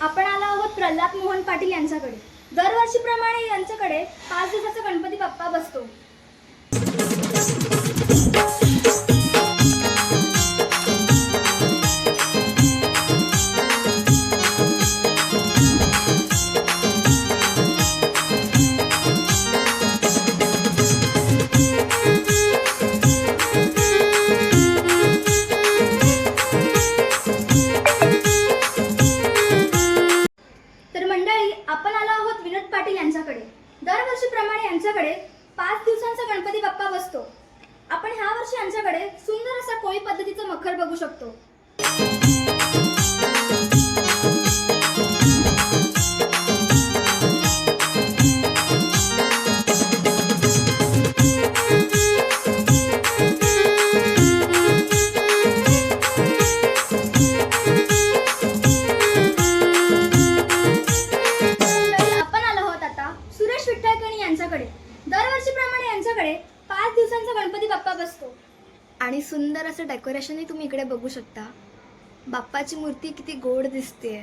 आपण आलो आहोत प्रल्हाद मोहन पाटील यांच्याकडे. दरवर्षीप्रमाणे यांच्याकडे पाच दिवसाचा गणपती बाप्पा बसतो. असं तुम्ही इकडे बघू शकता. बाप्पाची मूर्ती किती गोड दिसते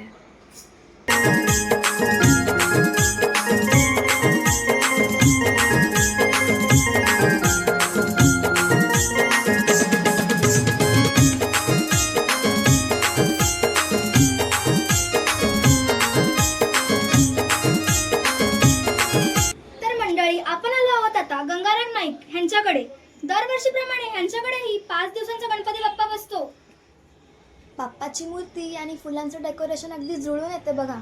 फुलांचं डेकोरेशन अगदी जुळून येते बघा.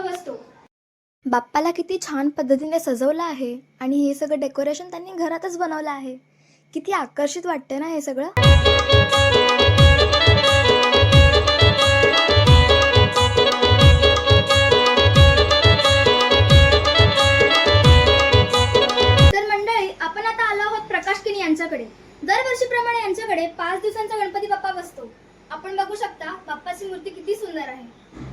बाप्पा बसतो. बाप्पाला किती छान पद्धतीने सजवलं आहे आणि हे सगळं डेकोरेशन त्यांनी घरातच बनवलं आहे. किती आकर्षित वाटतं ना हे सगळं? तर मंडळी आपण आता आलो आहोत प्रकाश किनी यांच्याकडे. दरवर्षीप्रमाणे यांच्याकडे पाच दिवसांचा गणपती बाप्पा बसतो. आपण बघू शकता बाप्पाची मूर्ती किती सुंदर आहे.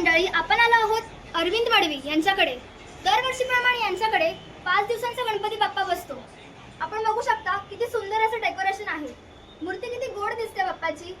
मंडळी आपण आलो आहोत अरविंद वाडवी यांच्याकडे. दरवर्षीप्रमाणे यांच्याकडे पाच दिवसांचा गणपती बाप्पा बसतो. आपण बघू शकता किती सुंदर असं डेकोरेशन आहे. मूर्ती किती गोड दिसते बाप्पाची.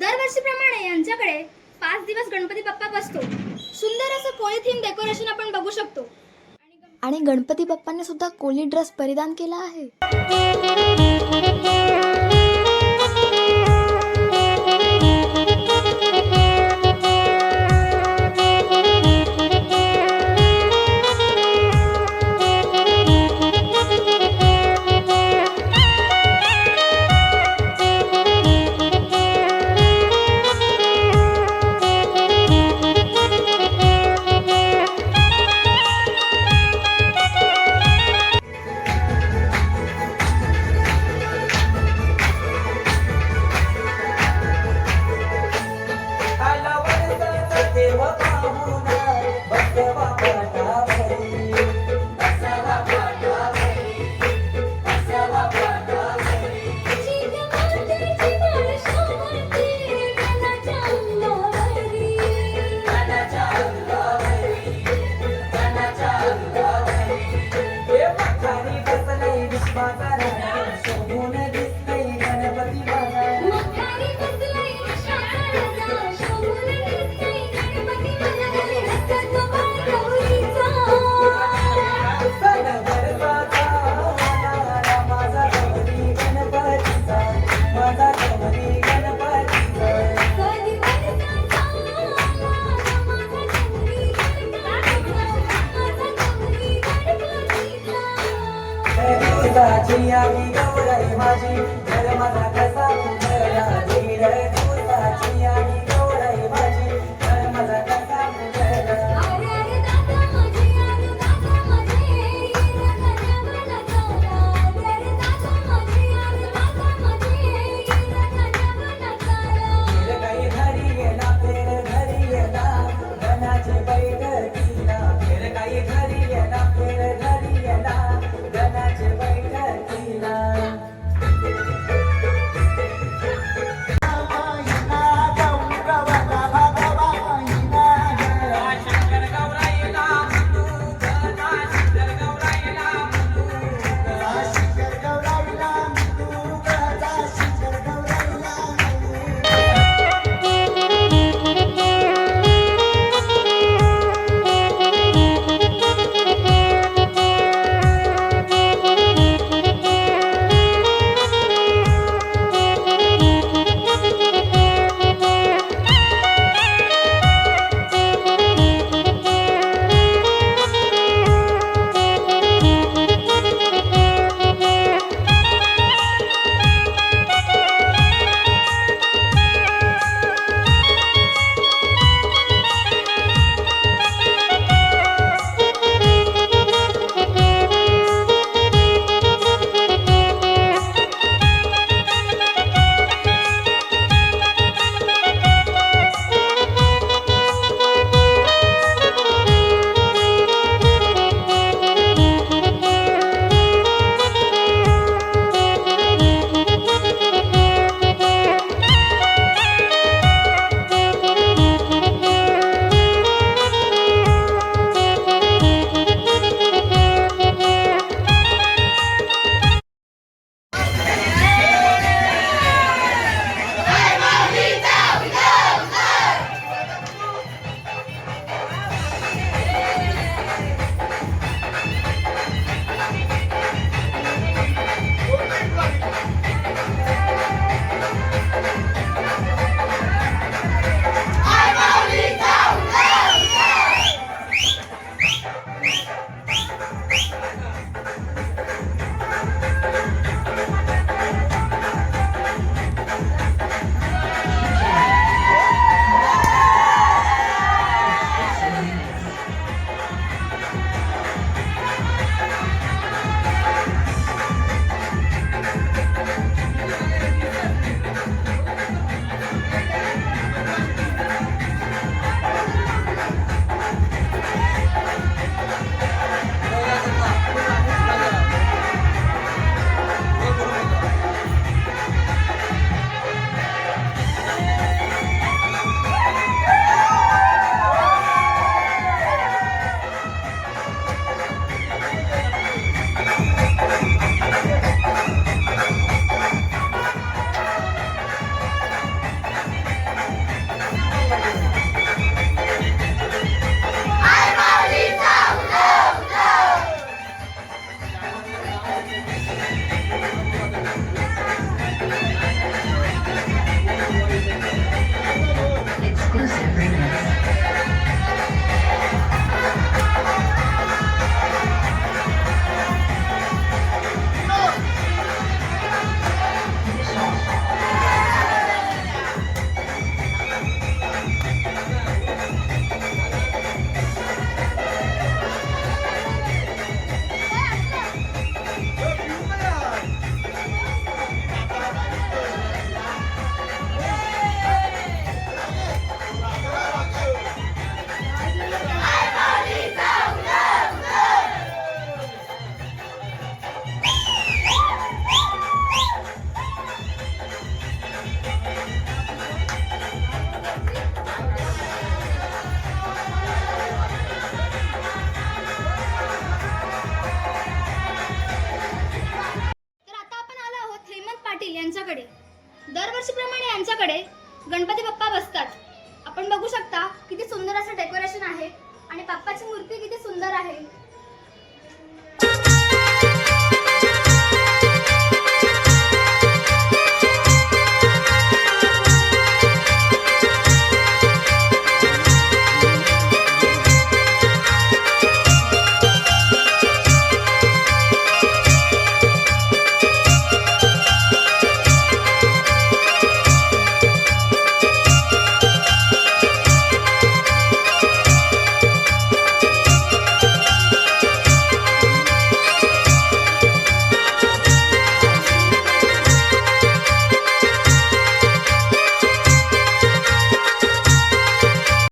दरवर्षीप्रमाणे यांच्याकडे पाच दिवस गणपती बाप्पा बसतो. सुंदर असं कोळी थीम डेकोरेशन आपण बघू शकतो. आणि गणपती बाप्पाने सुद्धा कोली ड्रेस परिधान केला आहे.